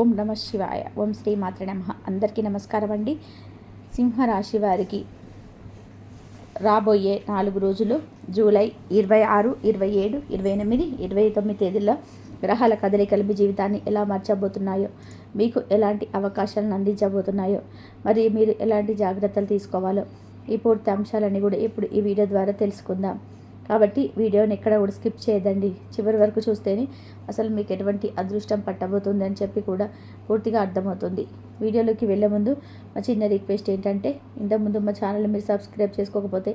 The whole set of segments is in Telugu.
ఓం నమ శివాయ. ఓం శ్రీ మాత్ర నమ. అందరికీ నమస్కారం అండి. సింహరాశి వారికి రాబోయే నాలుగు రోజులు జూలై ఇరవై ఆరు ఇరవై ఏడు ఇరవై ఎనిమిది ఇరవై తొమ్మిది తేదీల్లో గ్రహాల కదలికలు మీ జీవితాన్ని ఎలా మార్చబోతున్నాయో మీకు ఎలాంటి అవకాశాలను అందించబోతున్నాయో మరి మీరు ఎలాంటి జాగ్రత్తలు తీసుకోవాలో ఈ పూర్తి అంశాలన్నీ కూడా ఇప్పుడు ఈ వీడియో ద్వారా తెలుసుకుందాం. కాబట్టి వీడియోని ఎక్కడ కూడా స్కిప్ చేయదండి. చివరి వరకు చూస్తేనే అసలు మీకు ఎటువంటి అదృష్టం పట్టబోతుంది అని చెప్పి కూడా పూర్తిగా అర్థమవుతుంది. వీడియోలోకి వెళ్ళే ముందు మా చిన్న రిక్వెస్ట్ ఏంటంటే ఇంతకుముందు మా ఛానల్ మీరు సబ్స్క్రైబ్ చేసుకోకపోతే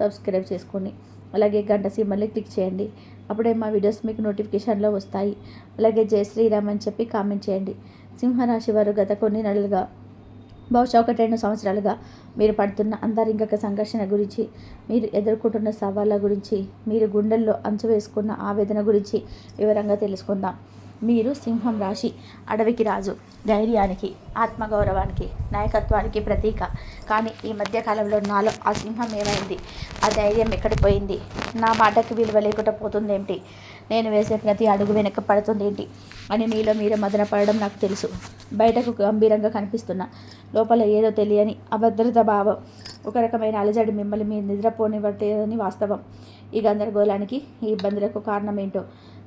సబ్స్క్రైబ్ చేసుకోండి. అలాగే గంట సిమ్మల్ని క్లిక్ చేయండి. అప్పుడే మా వీడియోస్ మీకు నోటిఫికేషన్లో వస్తాయి. అలాగే జయ శ్రీరామ్ అని చెప్పి కామెంట్ చేయండి. సింహరాశి వారు గత కొన్ని నెలలుగా బహుశా ఒక రెండు సంవత్సరాలుగా మీరు పడుతున్న అంతరింగక సంఘర్షణ గురించి మీరు ఎదుర్కొంటున్న సవాళ్ళ గురించి మీరు గుండెల్లో అంచు వేసుకున్న ఆవేదన గురించి వివరంగా తెలుసుకుందాం. మీరు సింహం రాశి అడవికి రాజు ధైర్యానికి ఆత్మగౌరవానికి నాయకత్వానికి ప్రతీక. కానీ ఈ మధ్యకాలంలో నాలో ఆ సింహం ఏమైంది? ఆ ధైర్యం ఎక్కడ పోయింది? నా మాటకు విలువ లేకుండా పోతుందేమిటి? నేను వేసే ప్రతి అడుగు వెనక పడుతుందేంటి అని మీలో మీరే మదన పడడం నాకు తెలుసు. బయటకు గంభీరంగా కనిపిస్తున్న. లోపల ఏదో తెలియని అభద్రత భావం. ఒక రకమైన అలజడి మిమ్మల్ని మీరు నిద్రపోనివ్వలేదని వాస్తవం. ఈ గందరగోళానికి ఈ ఇబ్బందులకు కారణం ఏంటో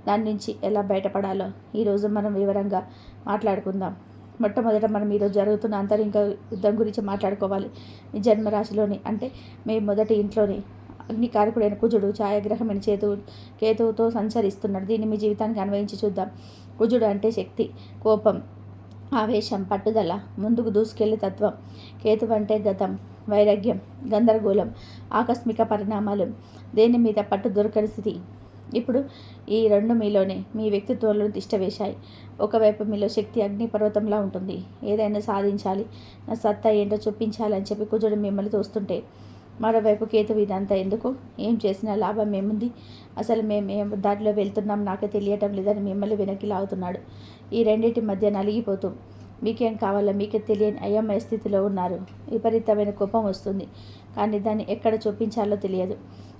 దాని నుంచి ఎలా బయటపడాలో ఈరోజు మనం వివరంగా మాట్లాడుకుందాం. మొట్టమొదట మనం ఈరోజు జరుగుతున్న అంతరింక యుద్ధం గురించి మాట్లాడుకోవాలి. మీ జన్మరాశిలోని అంటే మీ మొదటి ఇంట్లోని అగ్నికారకుడైన కుజుడు ఛాయాగ్రహమైన చేతు కేతువుతో సంచరిస్తున్నాడు. దీన్ని మీ జీవితానికి అన్వయించి చూద్దాం. కుజుడు అంటే శక్తి కోపం ఆవేశం పట్టుదల ముందుకు దూసుకెళ్ళే తత్వం. కేతు అంటే గతం వైరాగ్యం గందరగోళం ఆకస్మిక పరిణామాలు. దేని మీద పట్టు దొరకని స్థితి? ఇప్పుడు ఈ రెండు మీలోనే మీ వ్యక్తిత్వంలో తిష్టవేశాయి ఒకవైపు మీలో శక్తి అగ్నిపర్వతంలా ఉంటుంది. ఏదైనా సాధించాలి. నా సత్తా ఏంటో చూపించాలని చెప్పి కుజుడు మిమ్మల్ని తోస్తుంటే మరోవైపు కేతు ఇదంతా ఎందుకు? ఏం చేసినా లాభం ఏముంది? అసలు మేము ఏం దారిలో వెళ్తున్నాం నాకు తెలియటం లేదని మిమ్మల్ని వెనక్కి లాగుతున్నాడు. ఈ రెండింటి మధ్య నలిగిపోతూ మీకేం కావాలో మీకే తెలియని అయోమయ స్థితిలో ఉన్నారు. విపరీతమైన కోపం వస్తుంది. కానీ దాన్ని ఎక్కడ చూపించాలో తెలియదు.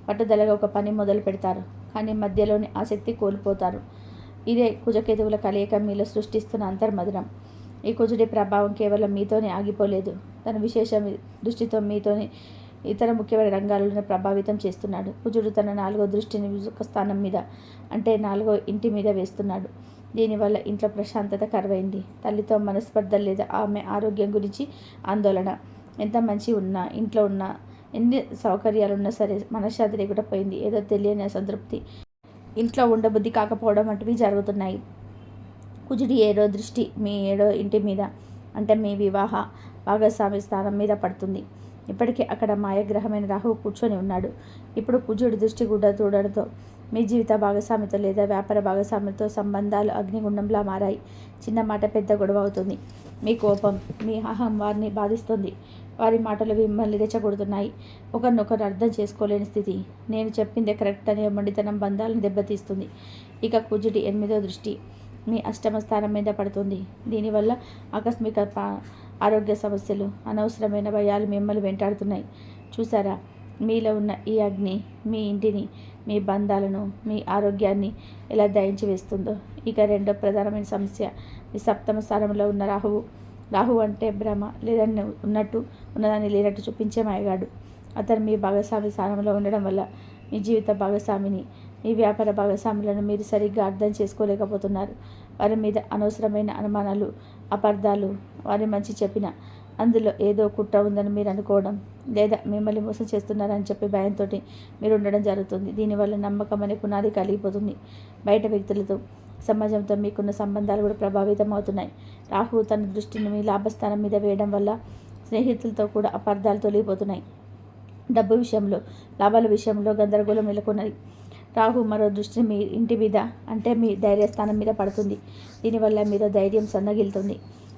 పట్టుదలగా ఒక పని మొదలు పెడతారు. కానీ మధ్యలోని ఆసక్తి కోల్పోతారు. ఇదే కుజకేతువుల కలయిక మీలో సృష్టిస్తున్న అంతర్మధురం ఈ కుజుడి ప్రభావం కేవలం మీతోనే ఆగిపోలేదు. తన విశేష దృష్టితో మీతోని ఇతర ముఖ్యమైన రంగాలను ప్రభావితం చేస్తున్నాడు. కుజుడు తన నాలుగో దృష్టిని స్థానం మీద అంటే నాలుగో ఇంటి మీద వేస్తున్నాడు. దీనివల్ల ఇంట్లో ప్రశాంతత కరువైంది. తల్లితో మనస్పర్ధ లేదా ఆమె ఆరోగ్యం గురించి ఆందోళన. ఎంత మంచి ఉన్నా ఇంట్లో ఉన్నా ఎన్ని సౌకర్యాలు ఉన్నా సరే మనశ్శాంతి లేకుండా పోయింది ఏదో తెలియని అసంతృప్తి. ఇంట్లో ఉండబుద్ధి కాకపోవడం వంటివి జరుగుతున్నాయి. కుజుడి ఏడో దృష్టి మీ ఏడో ఇంటి మీద అంటే మీ వివాహ భాగస్వామి స్థానం మీద పడుతుంది. ఇప్పటికీ అక్కడ మాయగ్రహమైన రాహువు కూర్చొని ఉన్నాడు. ఇప్పుడు కుజుడు దృష్టి గుడ్డ చూడడంతో మీ జీవిత భాగస్వామితో లేదా వ్యాపార భాగస్వామితో సంబంధాలు అగ్నిగుండంలా మారాయి. చిన్న మాట పెద్ద గొడవ అవుతుంది మీ కోపం మీ అహం వారిని బాధిస్తుంది. వారి మాటలు మిమ్మల్ని రెచ్చగొడుతున్నాయి. ఒకరినొకరు అర్థం చేసుకోలేని స్థితి. నేను చెప్పిందే కరెక్ట్ అనే మొండితనం బంధాలను దెబ్బతీస్తుంది. ఇక కుజుడి ఎనిమిదో దృష్టి మీ అష్టమ స్థానం మీద పడుతుంది. దీనివల్ల ఆకస్మిక ఆరోగ్య సమస్యలు అనవసరమైన భయాలు మిమ్మల్ని వెంటాడుతున్నాయి. చూసారా మీలో ఉన్న ఈ అగ్ని మీ ఇంటిని మీ బంధాలను మీ ఆరోగ్యాన్ని ఎలా దయించి వేస్తుందో ఇక రెండో ప్రధానమైన సమస్య మీ సప్తమ స్థానంలో ఉన్న రాహువు. రాహు అంటే భ్రమ లేదని ఉన్నట్టు ఉన్నదాన్ని లేనట్టు చూపించే మాయగాడు. అతను మీ భాగస్వామి స్థానంలో ఉండడం వల్ల మీ జీవిత భాగస్వామిని మీ వ్యాపార భాగస్వాములను మీరు సరిగ్గా అర్థం చేసుకోలేకపోతున్నారు. వారి మీద అనవసరమైన అనుమానాలు అపార్థాలు వారి మంచి చెప్పిన. అందులో ఏదో కుట్ర ఉందని మీరు అనుకోవడం లేదా మిమ్మల్ని మోసం చేస్తున్నారని చెప్పి భయంతో మీరు ఉండడం జరుగుతుంది. దీనివల్ల నమ్మకం అనే పునాది కలిగిపోతుంది. బయట వ్యక్తులతో సమాజంతో మీకున్న సంబంధాలు కూడా ప్రభావితం అవుతున్నాయి. రాహు తన దృష్టిని మీ లాభస్థానం మీద వేయడం వల్ల స్నేహితులతో కూడా అపార్థాలు తొలగిపోతున్నాయి. డబ్బు విషయంలో లాభాల విషయంలో గందరగోళం నెలకొన్నది. రాహు మరో దృష్టి మీ ఇంటి మీద అంటే మీ ధైర్యస్థానం మీద పడుతుంది. దీనివల్ల మీద ధైర్యం సన్నగిలుతుంది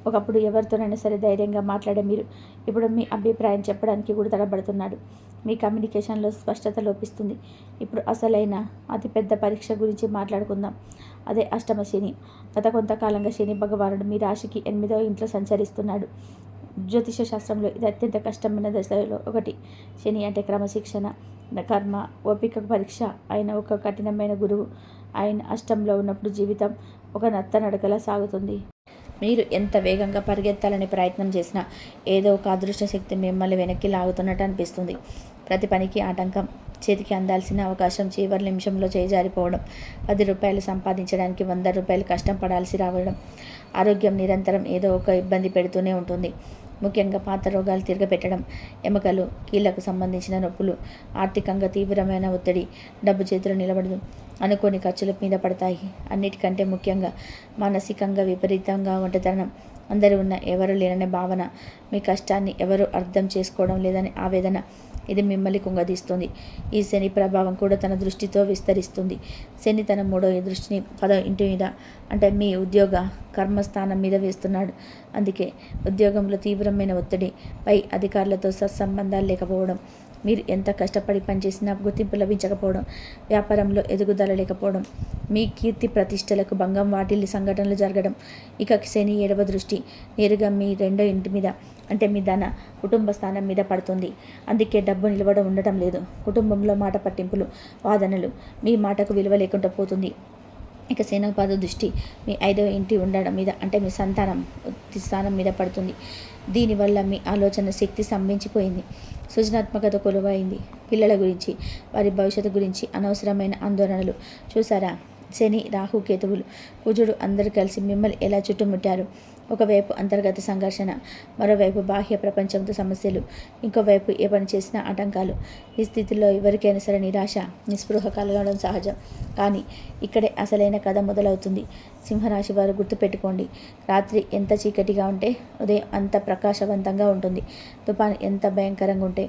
ఒకప్పుడు ఎవరితోనైనా సరే ధైర్యంగా మాట్లాడే మీరు ఇప్పుడు మీ అభిప్రాయం చెప్పడానికి కూడా తడబడుతున్నాడు మీ కమ్యూనికేషన్లో స్పష్టత లోపిస్తుంది. ఇప్పుడు అసలైన అతిపెద్ద పరీక్ష గురించి మాట్లాడుకుందాం. అదే అష్టమ శని. గత కొంతకాలంగా శని భగవానుడు మీ రాశికి ఎనిమిదవ ఇంట్లో సంచరిస్తున్నాడు. జ్యోతిష శాస్త్రంలో ఇది అత్యంత కష్టమైన దశలో ఒకటి. శని అంటే క్రమశిక్షణ కర్మ ఓపిక పరీక్ష ఆయన ఒక కఠినమైన గురువు. ఆయన అష్టంలో ఉన్నప్పుడు జీవితం ఒక నత్తనడకలా సాగుతుంది. మీరు ఎంత వేగంగా పరిగెత్తాలని ప్రయత్నం చేసినా ఏదో ఒక అదృష్ట శక్తి మిమ్మల్ని వెనక్కి లాగుతున్నట్టు అనిపిస్తుంది. ప్రతి పనికి ఆటంకం చేతికి అందాల్సిన అవకాశం చివరి నిమిషంలో చేజారిపోవడం పది రూపాయలు సంపాదించడానికి వంద రూపాయలు కష్టం పడాల్సి రావడం ఆరోగ్యం నిరంతరం ఏదో ఒక ఇబ్బంది పెడుతూనే ఉంటుంది. ముఖ్యంగా పాత రోగాలు తిరగపెట్టడం ఎముకలు కీళ్ళకు సంబంధించిన నొప్పులు ఆర్థికంగా తీవ్రమైన ఒత్తిడి డబ్బు చేతులు నిలబడదు అనుకోని ఖర్చుల మీద పడతాయి. అన్నిటికంటే ముఖ్యంగా మానసికంగా విపరీతంగా ఒంటరితనం. అందరూ ఉన్న ఎవరు లేననే భావన మీ కష్టాన్ని ఎవరు అర్థం చేసుకోవడం లేదని ఆవేదన ఇది మిమ్మల్ని కుంగదీస్తుంది. ఈ శని ప్రభావం కూడా తన దృష్టితో విస్తరిస్తుంది. శని తన మూడో దృష్టిని పదో ఇంటి మీద అంటే మీ ఉద్యోగ కర్మస్థానం మీద వేస్తున్నాడు. అందుకే ఉద్యోగంలో తీవ్రమైన ఒత్తిడి పై అధికారులతో సత్సంబంధాలు లేకపోవడం మీరు ఎంత కష్టపడి పనిచేసినా గుర్తింపు లభించకపోవడం వ్యాపారంలో ఎదుగుదల లేకపోవడం మీ కీర్తి ప్రతిష్టలకు భంగం వాటిల్లి సంఘటనలు జరగడం ఇక శని ఏడవ దృష్టి నేరుగా మీ రెండో ఇంటి మీద అంటే మీ ధన కుటుంబ స్థానం మీద పడుతుంది. అందుకే డబ్బు నిలవడం ఉండటం లేదు. కుటుంబంలో మాట పట్టింపులు వాదనలు మీ మాటకు విలువ లేకుండా పోతుంది. ఇక సేనాపాద దృష్టి మీ ఐదవ ఇంటి ఉండడం మీద అంటే మీ సంతానం స్థానం మీద పడుతుంది. దీనివల్ల మీ ఆలోచన శక్తి స్తంభించిపోయింది. సృజనాత్మకత కొలువైంది. పిల్లల గురించి వారి భవిష్యత్తు గురించి అనవసరమైన ఆందోళనలు. చూసారా శని రాహు కేతువులు కుజుడు అందరూ కలిసి మిమ్మల్ని ఎలా చుట్టుముట్టారు? ఒకవైపు అంతర్గత సంఘర్షణ మరోవైపు బాహ్య ప్రపంచంతో సమస్యలు ఇంకోవైపు ఏ పని చేసినా ఆటంకాలు. ఈ స్థితిలో ఎవరికైనా సరే నిరాశ నిస్పృహ కలగడం సహజం. కానీ ఇక్కడే అసలైన కథ మొదలవుతుంది. సింహరాశి వారు గుర్తుపెట్టుకోండి. రాత్రి ఎంత చీకటిగా ఉంటే ఉదయం అంత ప్రకాశవంతంగా ఉంటుంది. తుఫాన్ ఎంత భయంకరంగా ఉంటే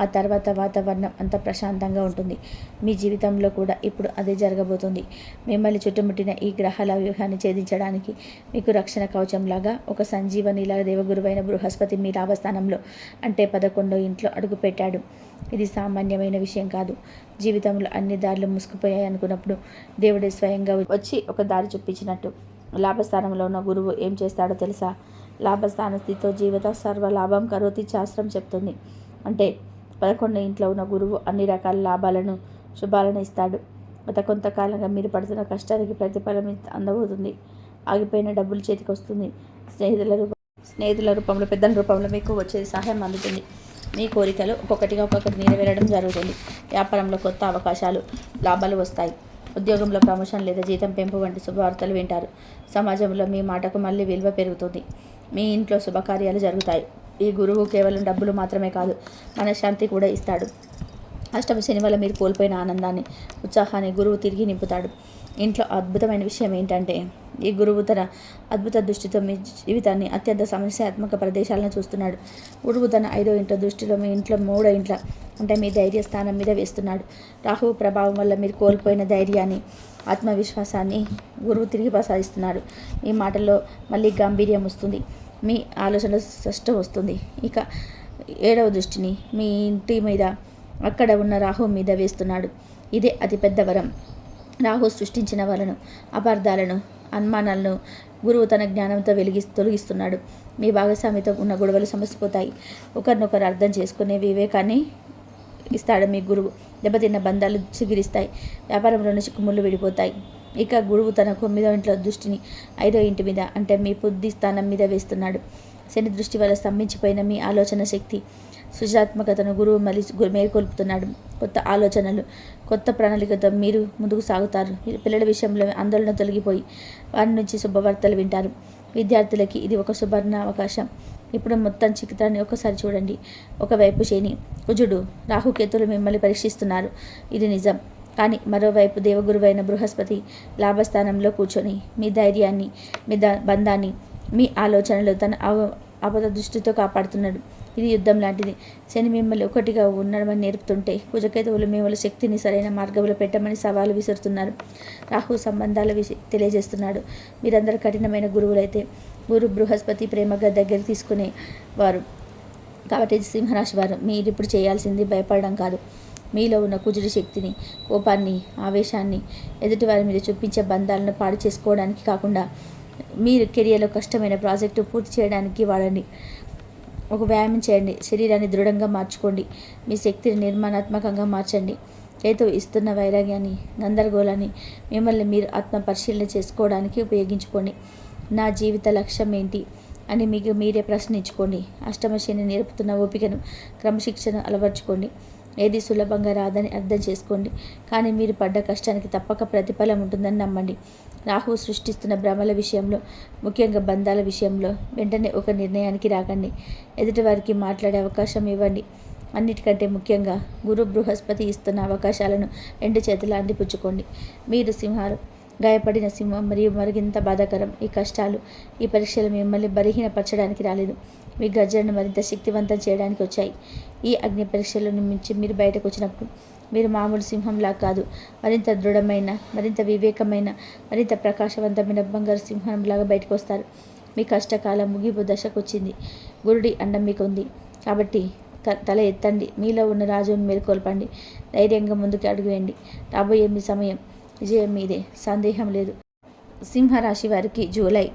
ఆ తర్వాత వాతావరణం అంత ప్రశాంతంగా ఉంటుంది. మీ జీవితంలో కూడా ఇప్పుడు అదే జరగబోతుంది. మిమ్మల్ని చుట్టుముట్టిన ఈ గ్రహాల వ్యూహాన్ని ఛేదించడానికి మీకు రక్షణ కవచంలాగా ఒక సంజీవనిలా దేవగురువైన బృహస్పతి మీ లాభస్థానంలో అంటే పదకొండో ఇంట్లో అడుగుపెట్టాడు. ఇది సామాన్యమైన విషయం కాదు. జీవితంలో అన్ని దారులు మూసుకుపోయాయి అనుకున్నప్పుడు దేవుడే స్వయంగా వచ్చి ఒక దారి చూపించినట్టు. లాభస్థానంలో ఉన్న గురువు ఏం చేస్తాడో తెలుసా? లాభస్థాన స్థితితో జీవిత సర్వ లాభం కరోతి శాస్త్రం చెప్తుంది. అంటే పదకొండు ఇంట్లో ఉన్న గురువు అన్ని రకాల లాభాలను శుభాలను ఇస్తాడు. గత కొంతకాలంగా మీరు పడుతున్న కష్టానికి ప్రతిఫలం అందబోతుంది. ఆగిపోయిన డబ్బులు చేతికి వస్తుంది స్నేహితుల రూపం స్నేహితుల రూపంలో పెద్దల రూపంలో మీకు వచ్చేది సహాయం అందుతుంది. మీ కోరికలు ఒక్కొక్కటిగా ఒక్కొక్కటి నెరవేరడం జరుగుతుంది. వ్యాపారంలో కొత్త అవకాశాలు లాభాలు వస్తాయి. ఉద్యోగంలో ప్రమోషన్ లేదా జీతం పెంపు వంటి శుభవార్తలు వింటారు. సమాజంలో మీ మాటకు మళ్ళీ విలువ పెరుగుతుంది. మీ ఇంట్లో శుభకార్యాలు జరుగుతాయి. ఈ గురువు కేవలం డబ్బులు మాత్రమే కాదు మనశ్శాంతి కూడా ఇస్తాడు. అష్టమ శని వల్ల మీరు కోల్పోయిన ఆనందాన్ని ఉత్సాహాన్ని గురువు తిరిగి నింపుతాడు. ఇంట్లో అద్భుతమైన విషయం ఏంటంటే ఈ గురువు తన అద్భుత దృష్టితో మీ జీవితాన్ని అత్యంత సమస్యాత్మక ప్రదేశాలను చూస్తున్నాడు. గురువు తన ఐదో ఇంట్లో దృష్టిలో మీ ఇంట్లో మూడో ఇంట్లో అంటే మీ ధైర్య స్థానం మీద వేస్తున్నాడు. రాహువు ప్రభావం వల్ల మీరు కోల్పోయిన ధైర్యాన్ని ఆత్మవిశ్వాసాన్ని గురువు తిరిగి ప్రసాదిస్తున్నాడు. మీ మాటల్లో మళ్ళీ గాంభీర్యం వస్తుంది. మీ ఆలోచన స్పష్టం వస్తుంది. ఇక ఏడవ దృష్టిని మీ ఇంటి మీద అక్కడ ఉన్న రాహు మీద వేస్తున్నాడు. ఇదే అతిపెద్ద వరం. రాహు సృష్టించిన వలను అపార్థాలను అనుమానాలను గురువు తన జ్ఞానంతో వెలిగి తొలగిస్తున్నాడు. మీ భాగస్వామితో ఉన్న గొడవలు సమసిపోతాయి. ఒకరినొకరు అర్థం చేసుకునే వివేకాన్ని ఇస్తాడు మీ గురువు. దెబ్బతిన్న బంధాలు చిగిరిస్తాయి. వ్యాపారంలోని చిక్కుముళ్ళు విడిపోతాయి. ఇక గురువు తన తొమ్మిదో ఇంట్లో దృష్టిని ఐదో ఇంటి మీద అంటే మీ బుద్ధి స్థానం మీద వేస్తున్నాడు. శని దృష్టి వల్ల స్తంభించిపోయిన మీ ఆలోచన శక్తి సృజనాత్మకతను గురువు మళ్ళీ మేల్కొల్పుతున్నాడు. కొత్త ఆలోచనలు కొత్త ప్రణాళికతో మీరు ముందుకు సాగుతారు. పిల్లల విషయంలో ఆందోళన తొలగిపోయి వారి నుంచి శుభవార్తలు వింటారు. విద్యార్థులకి ఇది ఒక సువర్ణ అవకాశం ఇప్పుడు మొత్తం చిత్రాన్ని ఒకసారి చూడండి. ఒకవైపు శని కుజుడు రాహుకేతులు మిమ్మల్ని పరీక్షిస్తున్నారు. ఇది నిజం. కానీ మరోవైపు దేవగురువైన బృహస్పతి లాభస్థానంలో కూర్చొని మీ ధైర్యాన్ని మీ ద బంధాన్ని మీ ఆలోచనలు తన అవ అబద్ధ దృష్టితో కాపాడుతున్నాడు. ఇది యుద్ధం లాంటిది. శని మిమ్మల్ని ఒకటిగా ఉండడమని నేర్పుతుంటే కుజకేతువులు మిమ్మల్ని శక్తిని సరైన మార్గంలో పెట్టమని సవాలు విసురుతున్నారు. రాహు సంబంధాల విష తెలియజేస్తున్నాడు. మీరందరూ కఠినమైన గురువులైతే గురు బృహస్పతి ప్రేమగా దగ్గర తీసుకునే వారు. కాబట్టి సింహరాశి వారు మీరు ఇప్పుడు చేయాల్సింది భయపడడం కాదు. మీలో ఉన్న కుజుడి శక్తిని కోపాన్ని ఆవేశాన్ని ఎదుటివారి మీద చూపించే బంధాలను పాడు చేసుకోవడానికి కాకుండా మీరు కెరియర్లో కష్టమైన ప్రాజెక్టు పూర్తి చేయడానికి వాడండి ఒక వ్యాయామం చేయండి. శరీరాన్ని దృఢంగా మార్చుకోండి. మీ శక్తిని నిర్మాణాత్మకంగా మార్చండి. చేతు ఇస్తున్న వైరాగ్యాన్ని గందరగోళాన్ని మిమ్మల్ని మీరు ఆత్మ పరిశీలన చేసుకోవడానికి ఉపయోగించుకోండి. నా జీవిత లక్ష్యం ఏంటి అని మీకు మీరే ప్రశ్నించుకోండి. అష్టమ శని నేర్పుతున్న ఓపికను క్రమశిక్షణ అలవర్చుకోండి. ఏది సులభంగా రాదని అర్థం చేసుకోండి. కానీ మీరు పడ్డ కష్టానికి తప్పక ప్రతిఫలం ఉంటుందని నమ్మండి. రాహువు సృష్టిస్తున్న భ్రమల విషయంలో ముఖ్యంగా బంధాల విషయంలో వెంటనే ఒక నిర్ణయానికి రాకండి. ఎదుటివారికి మాట్లాడే అవకాశం ఇవ్వండి. అన్నిటికంటే ముఖ్యంగా గురు బృహస్పతి ఇస్తున్న అవకాశాలను రెండు చేతులు అందిపుచ్చుకోండి మీరు సింహాలు గాయపడిన సింహం మరియు మరిగింత బాధాకరం. ఈ కష్టాలు ఈ పరీక్షలు మిమ్మల్ని బలహీనపరచడానికి రాలేదు. మీ గర్జనను మరింత శక్తివంతం చేయడానికి వచ్చాయి. ఈ అగ్ని పరీక్షలను మించి మీరు బయటకు వచ్చినప్పుడు మీరు మామూలు సింహంలా కాదు. మరింత దృఢమైన మరింత వివేకమైన మరింత ప్రకాశవంతమైన బంగారు సింహంలాగా బయటకు వస్తారు. మీ కష్టకాలం ముగింపు దశకు వచ్చింది. గురుడి అండం మీకు ఉంది. కాబట్టి తల ఎత్తండి. మీలో ఉన్న రాజును మేల్కొల్పండి ధైర్యంగా ముందుకు అడుగు వేయండి. రాబోయే మీ సమయం విజయం మీదే. సందేహం లేదు. సింహరాశి వారికి జూలై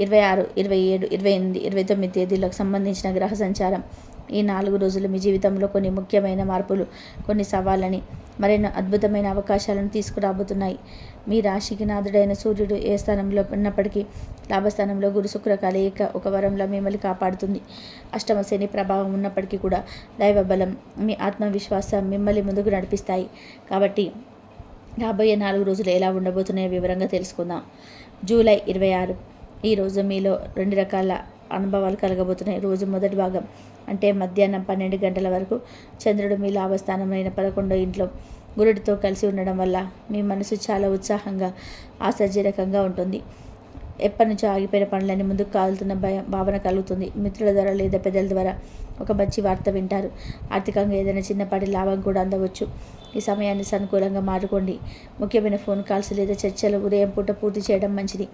ఇరవై ఆరు ఇరవై ఏడు ఇరవై ఎనిమిది ఇరవై తొమ్మిది తేదీలకు సంబంధించిన గ్రహ సంచారం. ఈ నాలుగు రోజులు మీ జీవితంలో కొన్ని ముఖ్యమైన మార్పులు కొన్ని సవాళ్ళని మరెన్నో అద్భుతమైన అవకాశాలను తీసుకురాబోతున్నాయి. మీ రాశికి నాథుడైన సూర్యుడు ఏ స్థానంలో ఉన్నప్పటికీ లాభస్థానంలో గురు శుక్ర కలయిక ఒక వరంలో మిమ్మల్ని కాపాడుతుంది. అష్టమ శని ప్రభావం ఉన్నప్పటికీ కూడా దైవ బలం మీ ఆత్మవిశ్వాసం మిమ్మల్ని ముందుకు నడిపిస్తాయి. కాబట్టి రాబోయే నాలుగు రోజులు ఎలా ఉండబోతున్నాయో వివరంగా తెలుసుకుందాం. జూలై ఇరవై ఆరు ఈరోజు మీలో రెండు రకాల అనుభవాలు కలగబోతున్నాయి. రోజు మొదటి భాగం అంటే మధ్యాహ్నం పన్నెండు గంటల వరకు చంద్రుడు మీ లాభస్థానమైన పదకొండో ఇంట్లో గురుడితో కలిసి ఉండడం వల్ల మీ మనసు చాలా ఉత్సాహంగా ఆశ్చర్యకరంగా ఉంటుంది. ఎప్పటి నుంచో ఆగిపోయిన పనులన్నీ ముందుకు కాలుతున్న భయం భావన కలుగుతుంది. మిత్రుల ద్వారా లేదా పెద్దల ద్వారా ఒక మంచి వార్త వింటారు. ఆర్థికంగా ఏదైనా చిన్నపాటి లాభం కూడా అందవచ్చు. ఈ సమయాన్ని సానుకూలంగా మారుకోండి. ముఖ్యమైన ఫోన్ కాల్స్ లేదా చర్చలు ఉదయం పూట పూర్తి చేయడం మంచిది.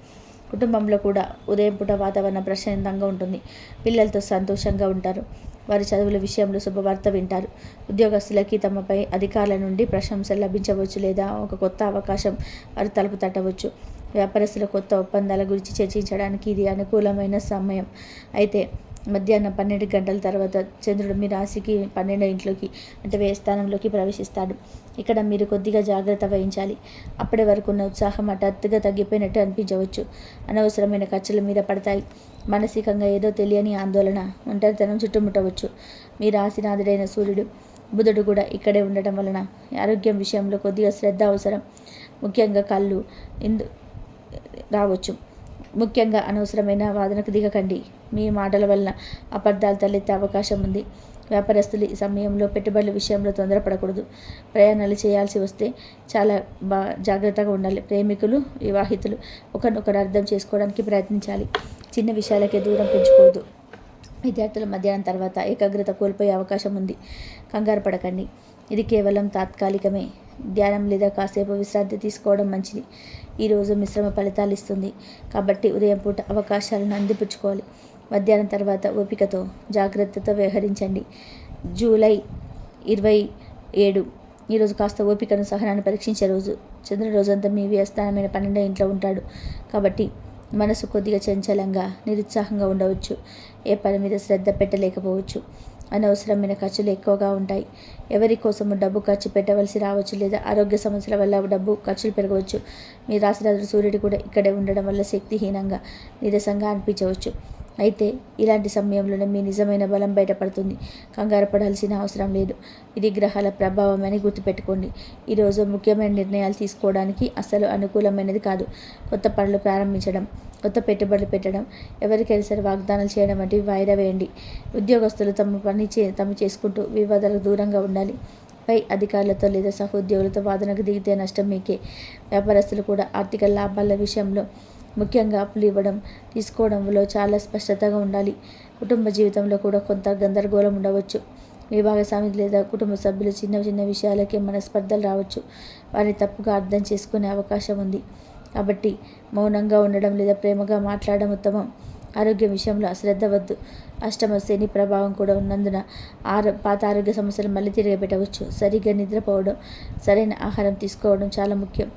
కుటుంబంలో కూడా ఉదయం పూట వాతావరణం ప్రశాంతంగా ఉంటుంది. పిల్లలతో సంతోషంగా ఉంటారు. వారి చదువుల విషయంలో శుభవార్త వింటారు. ఉద్యోగస్తులకి తమపై అధికారుల నుండి ప్రశంసలు లభించవచ్చు లేదా ఒక కొత్త అవకాశం వారు తలుపు తట్టవచ్చు. వ్యాపారస్తుల కొత్త ఒప్పందాల గురించి చర్చించడానికి ఇది అనుకూలమైన సమయం. అయితే మధ్యాహ్నం పన్నెండు గంటల తర్వాత చంద్రుడు మీ రాశికి పన్నెండో ఇంట్లోకి అంటే వ్యయ స్థానంలోకి ప్రవేశిస్తాడు. ఇక్కడ మీరు కొద్దిగా జాగ్రత్త వహించాలి. అప్పటి వరకు ఉన్న ఉత్సాహం హఠాత్తుగా తగ్గిపోయినట్టు అనిపించవచ్చు. అనవసరమైన ఖర్చుల మీద పడతాయి. మానసికంగా ఏదో తెలియని ఆందోళన ఒంటరితనం చుట్టుముట్టవచ్చు. మీ రాశినాథుడైన సూర్యుడు బుధుడు కూడా ఇక్కడే ఉండటం వలన ఆరోగ్యం విషయంలో కొద్దిగా శ్రద్ధ అవసరం. ముఖ్యంగా కళ్ళు ఇందు రావచ్చు. ముఖ్యంగా అనవసరమైన వాదనకు దిగకండి. మీ మాటల వలన అబద్ధాలు తలెత్తే అవకాశం ఉంది. వ్యాపారస్తులు ఈ సమయంలో పెట్టుబడుల విషయంలో తొందరపడకూడదు. ప్రయాణాలు చేయాల్సి వస్తే చాలా బా జాగ్రత్తగా ఉండాలి. ప్రేమికులు వివాహితులు ఒకరినొకరు అర్థం చేసుకోవడానికి ప్రయత్నించాలి. చిన్న విషయాలకే దూరం పెంచుకోవద్దు. విద్యార్థుల మధ్యాహ్నం తర్వాత ఏకాగ్రత కోల్పోయే అవకాశం ఉంది. కంగారు పడకండి. ఇది కేవలం తాత్కాలికమే. ధ్యానం లేదా కాసేపు విశ్రాంతి తీసుకోవడం మంచిది. ఈరోజు మిశ్రమ ఫలితాలు ఇస్తుంది. కాబట్టి ఉదయం పూట అవకాశాలను అందిపుచ్చుకోవాలి. మధ్యాహ్నం తర్వాత ఓపికతో జాగ్రత్తతో వ్యవహరించండి. జూలై ఇరవై ఏడు. ఈరోజు కాస్త ఓపికను సహనాన్ని పరీక్షించే రోజు. చంద్ర రోజంతా మీ వ్యస్థానమైన పన్నెండో ఇంట్లో ఉంటాడు. కాబట్టి మనసు కొద్దిగా చంచలంగా నిరుత్సాహంగా ఉండవచ్చు. ఏ పని మీద శ్రద్ధ పెట్టలేకపోవచ్చు. అనవసరమైన ఖర్చులు ఎక్కువగా ఉంటాయి. ఎవరి కోసము డబ్బు ఖర్చు పెట్టవలసి రావచ్చు లేదా ఆరోగ్య సమస్యల వల్ల డబ్బు ఖర్చులు పెరగవచ్చు. మీ రాశిరాజు సూర్యుడు కూడా ఇక్కడే ఉండడం వల్ల శక్తిహీనంగా నీరసంగా అనిపించవచ్చు. అయితే ఇలాంటి సమయంలోనే మీ నిజమైన బలం బయటపడుతుంది. కంగారు పడాల్సిన అవసరం లేదు. ఇది గ్రహాల ప్రభావం అని గుర్తుపెట్టుకోండి. ఈరోజు ముఖ్యమైన నిర్ణయాలు తీసుకోవడానికి అసలు అనుకూలమైనది కాదు. కొత్త పనులు ప్రారంభించడం కొత్త పెట్టుబడులు పెట్టడం ఎవరికైనా సరే వాగ్దానాలు చేయడం వంటివి వాయిదా వేయండి. ఉద్యోగస్తులు తమ పని చే తమ చేసుకుంటూ వివాదాలకు దూరంగా ఉండాలి. పై అధికారులతో లేదా సహోద్యోగులతో వాదనకు దిగితే నష్టం మీకే. వ్యాపారస్తులు కూడా ఆర్థిక లాభాల విషయంలో ముఖ్యంగా అప్పులు ఇవ్వడం తీసుకోవడంలో చాలా స్పష్టతగా ఉండాలి. కుటుంబ జీవితంలో కూడా కొంత గందరగోళం ఉండవచ్చు. మీ భాగస్వామి లేదా కుటుంబ సభ్యులు చిన్న చిన్న విషయాలకే మనస్పర్ధలు రావచ్చు. వారిని తప్పుగా అర్థం చేసుకునే అవకాశం ఉంది. కాబట్టి మౌనంగా ఉండడం లేదా ప్రేమగా మాట్లాడడం ఉత్తమం. ఆరోగ్యం విషయంలో అశ్రద్ధ వద్దు. అష్టమ శని ప్రభావం కూడా ఉన్నందున ఆరో పాత ఆరోగ్య సమస్యలు మళ్ళీ తిరగబెట్టవచ్చు. సరిగ్గా నిద్రపోవడం సరైన ఆహారం తీసుకోవడం చాలా ముఖ్యం.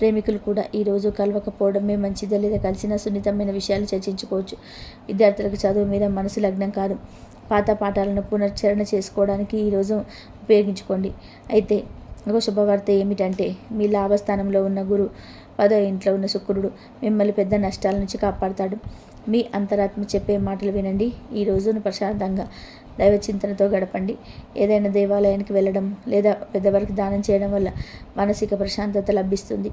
ప్రేమికులు కూడా ఈరోజు కలవకపోవడమే మంచిదా లేదా కలిసిన సున్నితమైన విషయాలు చర్చించుకోవచ్చు. విద్యార్థులకు చదువు మీద మనసు లగ్నం కాదు. పాత పాఠాలను పునశ్చరణ చేసుకోవడానికి ఈరోజు ఉపయోగించుకోండి. అయితే ఒక శుభవార్త ఏమిటంటే మీ లాభస్థానంలో ఉన్న గురు పదో ఇంట్లో ఉన్న శుక్రుడు మిమ్మల్ని పెద్ద నష్టాల నుంచి కాపాడుతాడు. మీ అంతరాత్మ చెప్పే మాటలు వినండి. ఈ రోజును ప్రశాంతంగా దైవ చింతనతో గడపండి. ఏదైనా దేవాలయానికి వెళ్ళడం లేదా పెద్దవారికి దానం చేయడం వల్ల మానసిక ప్రశాంతత లభిస్తుంది.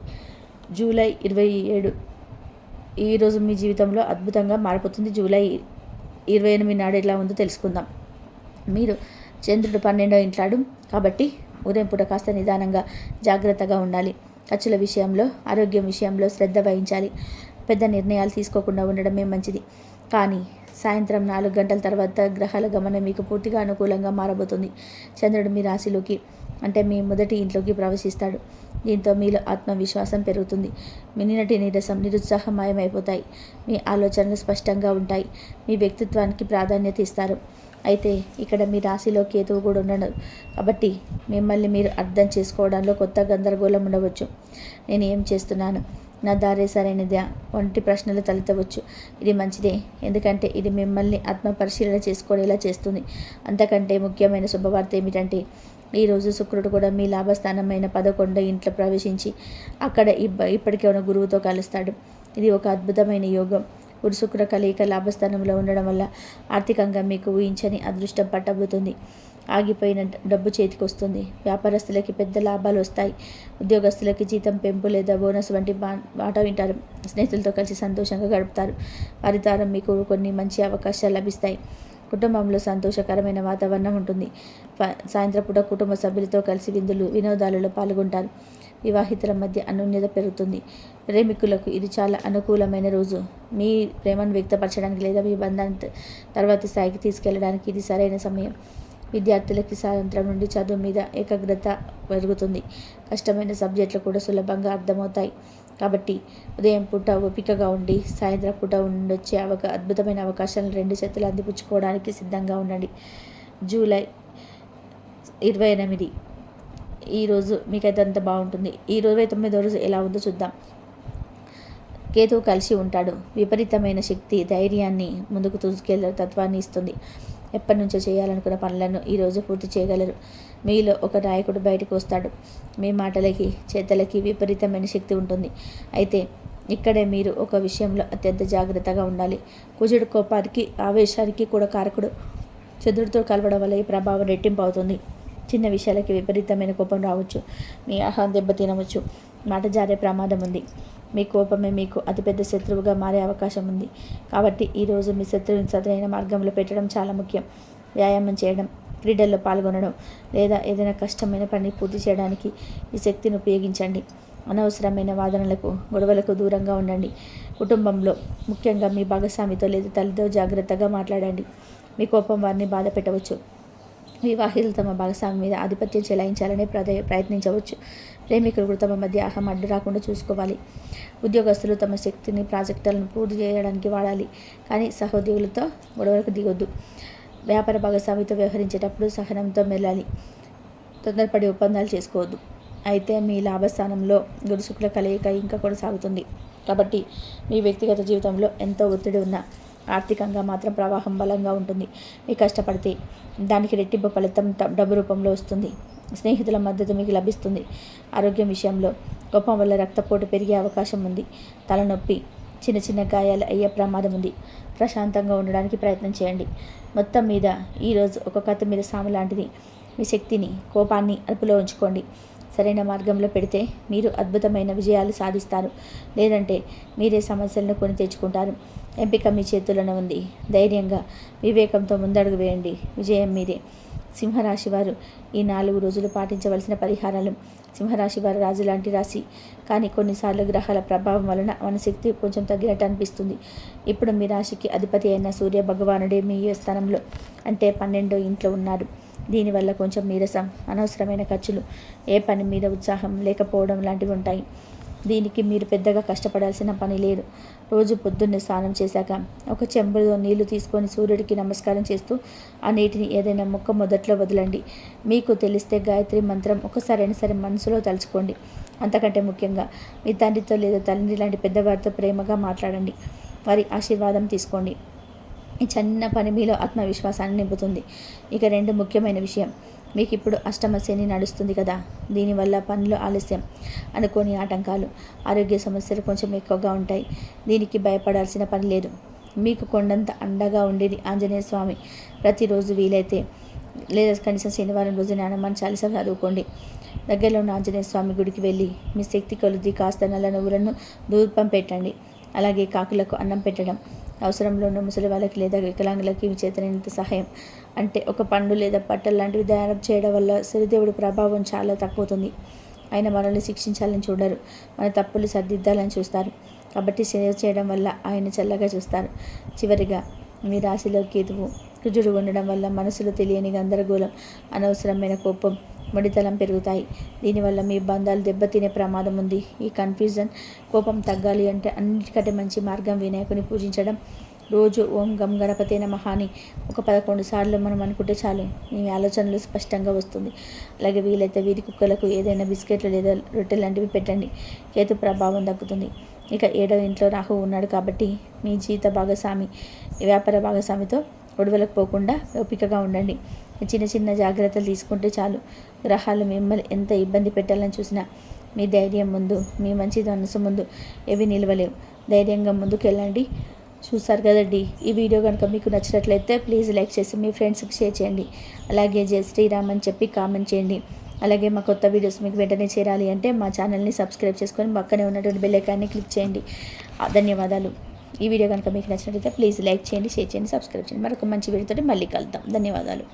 జూలై ఇరవై ఏడు. ఈరోజు మీ జీవితంలో అద్భుతంగా మారిపోతుంది. జూలై ఇరవై ఎనిమిది నాడు ఎలా ఉందో తెలుసుకుందాం. మీరు చంద్రుడు పన్నెండో ఇంట్లాడు కాబట్టి ఉదయం పూట కాస్త నిదానంగా జాగ్రత్తగా ఉండాలి. ఖర్చుల విషయంలో ఆరోగ్యం విషయంలో శ్రద్ధ వహించాలి. పెద్ద నిర్ణయాలు తీసుకోకుండా ఉండడమే మంచిది. కానీ సాయంత్రం నాలుగు గంటల తర్వాత గ్రహాల గమనం మీకు పూర్తిగా అనుకూలంగా మారబోతుంది. చంద్రుడు మీ రాశిలోకి అంటే మీ మొదటి ఇంట్లోకి ప్రవేశిస్తాడు. దీంతో మీలో ఆత్మవిశ్వాసం పెరుగుతుంది. మీ నిన్నటి నీరసం నిరుత్సాహమయమైపోతాయి. మీ ఆలోచనలు స్పష్టంగా ఉంటాయి. మీ వ్యక్తిత్వానికి ప్రాధాన్యత ఇస్తారు. అయితే ఇక్కడ మీ రాశిలో కేతువు కూడా ఉండడు కాబట్టి మిమ్మల్ని మీరు అర్థం చేసుకోవడంలో కొత్త గందరగోళం ఉండవచ్చు. నేను ఏం చేస్తున్నాను? నా దారే సరైనదా? వంటి ప్రశ్నలు తలెత్తవచ్చు. ఇది మంచిదే. ఎందుకంటే ఇది మిమ్మల్ని ఆత్మ పరిశీలన చేసుకునేలా చేస్తుంది. అంతకంటే ముఖ్యమైన శుభవార్త ఏమిటంటే ఈరోజు శుక్రుడు కూడా మీ లాభస్థానమైన పదకొండ ఇంట్లో ప్రవేశించి అక్కడ ఇప్పటికే ఉన్న గురువుతో కలుస్తాడు. ఇది ఒక అద్భుతమైన యోగం. గురుశుక్ర కలయిక లాభస్థానంలో ఉండడం వల్ల ఆర్థికంగా మీకు ఊహించని అదృష్టం పట్టబోతుంది. ఆగిపోయిన డబ్బు చేతికి వస్తుంది వ్యాపారస్తులకి పెద్ద లాభాలు వస్తాయి. ఉద్యోగస్తులకి జీతం పెంపు లేదా బోనస్ వంటి మాట వింటారు. స్నేహితులతో కలిసి సంతోషంగా గడుపుతారు. వారి ద్వారా మీకు కొన్ని మంచి అవకాశాలు లభిస్తాయి. కుటుంబంలో సంతోషకరమైన వాతావరణం ఉంటుంది. సాయంత్రం పూట కుటుంబ సభ్యులతో కలిసి విందులు వినోదాలలో పాల్గొంటారు. వివాహితుల మధ్య అనున్యత పెరుగుతుంది. ప్రేమికులకు ఇది చాలా అనుకూలమైన రోజు. మీ ప్రేమను వ్యక్తపరచడానికి లేదా మీ బంధాన్ని తర్వాతి స్థాయికి తీసుకెళ్ళడానికి ఇది సరైన సమయం. విద్యార్థులకి సాయంత్రం నుండి చదువు మీద ఏకాగ్రత పెరుగుతుంది. కష్టమైన సబ్జెక్టులు కూడా సులభంగా అర్థమవుతాయి. కాబట్టి ఉదయం పూట ఓపికగా ఉండి సాయంత్రం పూట ఉండొచ్చే అవక అద్భుతమైన అవకాశాలను రెండు చేతులు అందిపుచ్చుకోవడానికి సిద్ధంగా ఉండండి. జూలై ఇరవై ఎనిమిది. ఈరోజు మీకైతే అంత బాగుంటుంది. ఈ ఇరవై తొమ్మిదో రోజు ఎలా ఉందో చూద్దాం. కేతువు కలిసి ఉంటాడు. విపరీతమైన శక్తి ధైర్యాన్ని ముందుకు తీసుకెళ్ళే తత్వాన్ని ఇస్తుంది. ఎప్పటి నుంచో చేయాలనుకున్న పనులను ఈరోజు పూర్తి చేయగలరు. మీలో ఒక నాయకుడు బయటకు వస్తాడు. మీ మాటలకి చేతలకి విపరీతమైన శక్తి ఉంటుంది. అయితే ఇక్కడే మీరు ఒక విషయంలో అత్యంత జాగ్రత్తగా ఉండాలి. కుజుడు కోపానికి ఆవేశానికి కూడా కారకుడు. చంద్రుడితో కలవడం వల్ల ఈ ప్రభావం రెట్టింపు అవుతుంది. చిన్న విషయాలకి విపరీతమైన కోపం రావచ్చు. మీ ఆహారం దెబ్బతినవచ్చు. మాట జారే ప్రమాదం ఉంది. మీ కోపమే మీకు అతిపెద్ద శత్రువుగా మారే అవకాశం ఉంది. కాబట్టి ఈరోజు మీ శత్రువుని సరైన మార్గంలో పెట్టడం చాలా ముఖ్యం. వ్యాయామం చేయడం క్రీడల్లో పాల్గొనడం లేదా ఏదైనా కష్టమైన పని పూర్తి చేయడానికి ఈ శక్తిని ఉపయోగించండి. అనవసరమైన వాదనలకు గొడవలకు దూరంగా ఉండండి. కుటుంబంలో ముఖ్యంగా మీ భాగస్వామితో లేదా తల్లితో జాగ్రత్తగా మాట్లాడండి. మీ కోపం వారిని బాధ పెట్టవచ్చు. వివాహితులు తమ భాగస్వామి మీద ఆధిపత్యం చెలాయించాలని ప్రయత్నించవచ్చు. ప్రేమికులు కూడా తమ మధ్య అహం అడ్డు రాకుండా చూసుకోవాలి. ఉద్యోగస్తులు తమ శక్తిని ప్రాజెక్టులను పూర్తి చేయడానికి వాడాలి. కానీ సహోద్యోగులతో గొడవలకు దిగొద్దు. వ్యాపార భాగస్వామితో వ్యవహరించేటప్పుడు సహనంతో మెల్లాలి. తొందరపడి ఒప్పందాలు చేసుకోవద్దు. అయితే మీ లాభస్థానంలో గురుశుక్ల కలయిక ఇంకా కొనసాగుతుంది. కాబట్టి మీ వ్యక్తిగత జీవితంలో ఎంతో ఒత్తిడి ఉన్న ఆర్థికంగా మాత్రం ప్రవాహం బలంగా ఉంటుంది. మీ కష్టపడితే దానికి రెట్టింపు ఫలితం డబ్బు రూపంలో వస్తుంది. స్నేహితుల మద్దతు మీకు లభిస్తుంది. ఆరోగ్యం విషయంలో కోపం వల్ల రక్తపోటు పెరిగే అవకాశం ఉంది. తలనొప్పి చిన్న చిన్న గాయాలు అయ్యే ప్రమాదం ఉంది. ప్రశాంతంగా ఉండడానికి ప్రయత్నం చేయండి. మొత్తం మీద ఈరోజు ఒక కథ మీద సాము లాంటిది. మీ శక్తిని కోపాన్ని అదుపులో ఉంచుకోండి. సరైన మార్గంలో పెడితే మీరు అద్భుతమైన విజయాలు సాధిస్తారు. లేదంటే మీరే సమస్యలను కొని తెచ్చుకుంటారు. ఎంపిక మీ చేతుల్లోనే ఉంది. ధైర్యంగా వివేకంతో ముందడుగు వేయండి. విజయం మీదే. సింహరాశి వారు ఈ నాలుగు రోజులు పాటించవలసిన పరిహారాలు. సింహరాశి వారు రాజు లాంటి రాశి. కానీ కొన్నిసార్లు గ్రహాల ప్రభావం వలన మన శక్తి కొంచెం తగ్గినట్టు అనిపిస్తుంది. ఇప్పుడు మీ రాశికి అధిపతి అయిన సూర్య భగవానుడే మీ స్థానంలో? అంటే పన్నెండో ఇంట్లో ఉన్నారు. దీనివల్ల కొంచెం నీరసం అనవసరమైన ఖర్చులు ఏ పని మీద ఉత్సాహం లేకపోవడం లాంటివి ఉంటాయి. దీనికి మీరు పెద్దగా కష్టపడాల్సిన పని లేదు. రోజు పొద్దున్నే స్నానం చేశాక ఒక చెంబులో నీళ్ళు తీసుకొని సూర్యుడికి నమస్కారం చేస్తూ ఆ నీటిని ఏదైనా మొక్క మొదట్లో వదలండి. మీకు తెలిస్తే గాయత్రి మంత్రం ఒకసారైనా సరే మనసులో తలుచుకోండి. అంతకంటే ముఖ్యంగా మీ తండ్రితో లేదా తల్లి లాంటి పెద్దవారితో ప్రేమగా మాట్లాడండి. వారి ఆశీర్వాదం తీసుకోండి. ఈ చిన్న పని మీలో ఆత్మవిశ్వాసాన్ని నింపుతుంది. ఇక రెండు ముఖ్యమైన విషయం. మీకు ఇప్పుడు అష్టమ శని నడుస్తుంది కదా. దీనివల్ల పనులు ఆలస్యం అనుకోని ఆటంకాలు ఆరోగ్య సమస్యలు కొంచెం ఎక్కువగా ఉంటాయి. దీనికి భయపడాల్సిన పని లేదు. మీకు కొండంత అండగా ఉండేది ఆంజనేయ స్వామి. ప్రతిరోజు వీలైతే లేదా కనీసం శనివారం రోజు హనుమాన్ చాలీస చదువుకోండి. దగ్గరలో ఉన్న ఆంజనేయ స్వామి గుడికి వెళ్ళి మీ శక్తి కొలుది కాస్త నల్ల నువ్వులను ధూపం పెట్టండి. అలాగే కాకులకు అన్నం పెట్టడం అవసరంలో ఉన్న ముసలి వాళ్ళకి లేదా వికలాంగులకి ఇవి సహాయం. అంటే ఒక పండు లేదా బట్టలు లాంటివి దానం చేయడం వల్ల సరిదేవుడి ప్రభావం చాలా తక్కువతుంది ఆయన మనల్ని శిక్షించాలని చూడరు. మన తప్పులు సర్దిద్దాలని చూస్తారు. కాబట్టి సేవ చేయడం వల్ల ఆయన చల్లగా చూస్తారు. చివరిగా మీ రాశిలో కేతువు కుజుడు ఉండడం వల్ల మనసులో తెలియని గందరగోళం అనవసరమైన కోపం ముడితలం పెరుగుతాయి. దీనివల్ల మీ బంధాలు దెబ్బతినే ప్రమాదం ఉంది. ఈ కన్ఫ్యూజన్ కోపం తగ్గాలి అంటే అన్నిటికంటే మంచి మార్గం వినాయకుని పూజించడం. రోజు ఓం గం గణపతి మహాని ఒక పదకొండు సార్లు మనం అనుకుంటే చాలు. మీ ఆలోచనలు స్పష్టంగా వస్తుంది. అలాగే వీలైతే వీధి కుక్కలకు ఏదైనా బిస్కెట్లు లేదా రొట్టె లాంటివి పెట్టండి. కేతు ప్రభావం తగ్గుతుంది. ఇక ఏడవ ఇంట్లో రాహు ఉన్నాడు కాబట్టి మీ జీవిత భాగస్వామి వ్యాపార భాగస్వామితో గొడవలకు పోకుండా ఓపికగా ఉండండి. చిన్న చిన్న జాగ్రత్తలు తీసుకుంటే చాలు. గ్రహాలు మిమ్మల్ని ఎంత ఇబ్బంది పెట్టాలని చూసినా మీ ధైర్యం ముందు మీ మంచి మనసు ముందు ఏవి నిలవలేవు. ధైర్యంగా ముందుకు వెళ్ళండి చూసారు కదండి? ఈ వీడియో కనుక మీకు నచ్చినట్లయితే ప్లీజ్ లైక్ చేసి మీ ఫ్రెండ్స్కి షేర్ చేయండి. అలాగే జయ శ్రీరామ్ అని చెప్పి కామెంట్ చేయండి. అలాగే మా కొత్త వీడియోస్ మీకు వెంటనే చేరాలి అంటే మా ఛానల్ని సబ్స్క్రైబ్ చేసుకొని పక్కనే ఉన్నటువంటి బెలేకాన్ని క్లిక్ చేయండి. ధన్యవాదాలు. ఈ వీడియో కనుక మీకు నచ్చినట్లయితే ప్లీజ్ లైక్ చేయండి షేర్ చేయండి సబ్స్క్రైబ్ చేయండి. మరొక మంచి వీడియోతో మళ్ళీ కలుద్దాం. ధన్యవాదాలు.